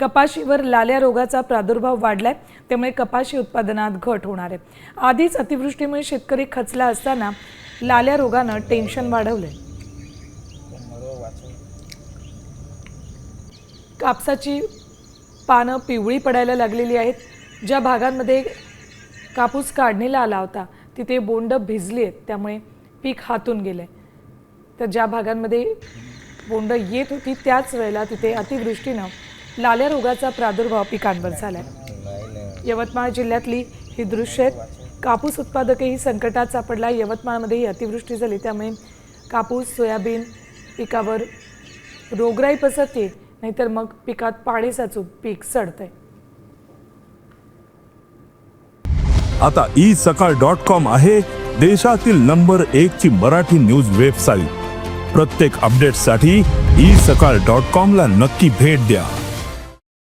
कपाशीवर लाल्या रोगाचा प्रादुर्भाव वाढलाय त्यामुळे कपाशी उत्पादनात घट होणार आहे. आधीच अतिवृष्टीमुळे शेतकरी खचला असताना लाल्या रोगानं टेन्शन वाढवलंय. कापसाची पानं पिवळी पडायला लागलेली आहेत. ज्या भागांमध्ये कापूस काढणीला आला होता तिथे बोंड भिजली आहेत त्यामुळे पीक हातून गेलं आहे तर ज्या भागांमध्ये बोंड येत होती त्याच वेळेला तिथे अतिवृष्टीनं लाल्या रोगाचा प्रादुर्भाव पिकांवर झालाय. यवतमाळ जिल्ह्यातली ही दृश्य आहेत. कापूस उत्पादकही संकटात सापडला. यवतमाळमध्येही अतिवृष्टी झाली. त्यामुळे कापूस सोयाबीन पिकावर रोगराई पसरते. नाहीतर मग पिकात पाणी साचून पीक सडतंय. आता ई सकाळ डॉट कॉम आहे देशातील नंबर एक ची मराठी न्यूज वेबसाईट. प्रत्येक अपडेटसाठी ई सकाळ डॉट कॉम ला नक्की भेट द्या.